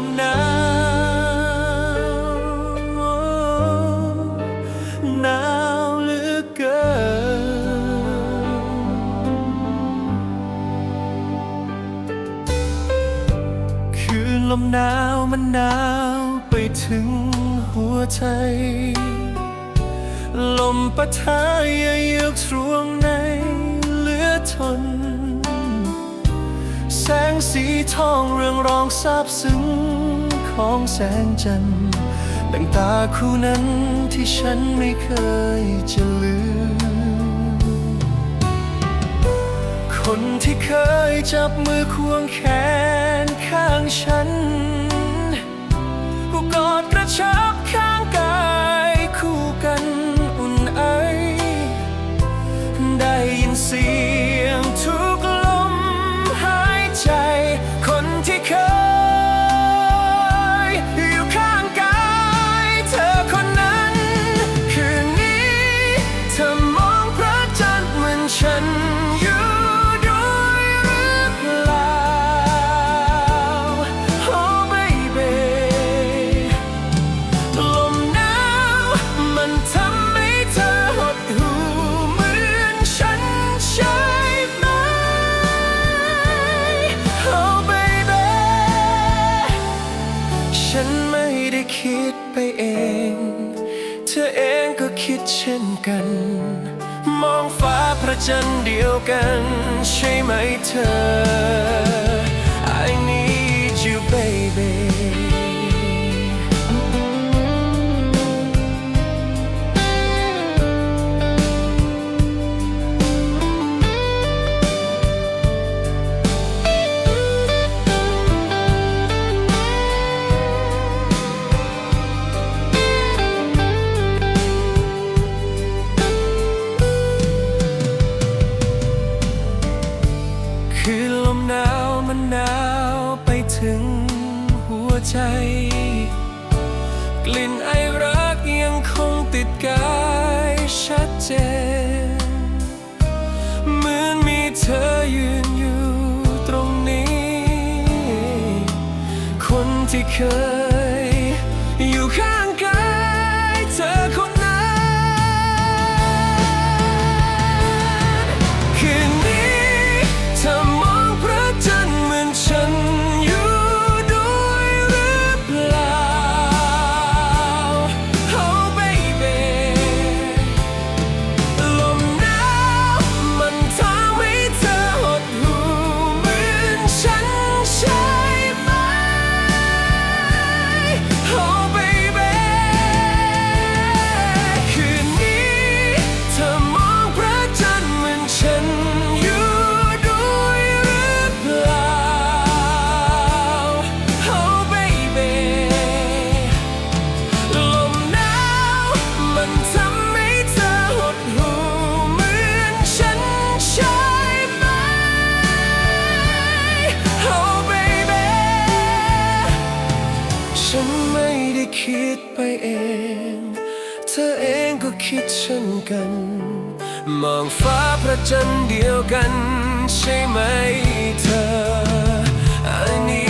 มหนาวหนาวเหลือเกิน คือลมหนาวมันหนาวไปถึงหัวใจ ลมปะทะยาเยกทรวงในเหลือทน สีทองเรืองรองซาบซึ้งของแสงจันทร์ดังตาคู่นั้นที่ฉันไม่เคยจะลืม คนที่เคยจับมือควงแขน มันทำให้เธอหดหูเหมือนฉันใช่ไหม Oh baby ฉันไม่ได้คิดไปเอง เธอเองก็คิดเช่นกัน มองฟ้าพระจันทร์เดียวกัน ใช่ไหมเธอ I need you baby ใจ กลิ่นไอรักยังคงติดกายชัดเจน เหมือนมีเธอยืนอยู่ตรงนี้ คนที่เคย ดไปเอง เธอเองก็คิดเช่นกัน มองฟ้าพระจันทร์เดียวกัน ใช่ไหมเธออันนี้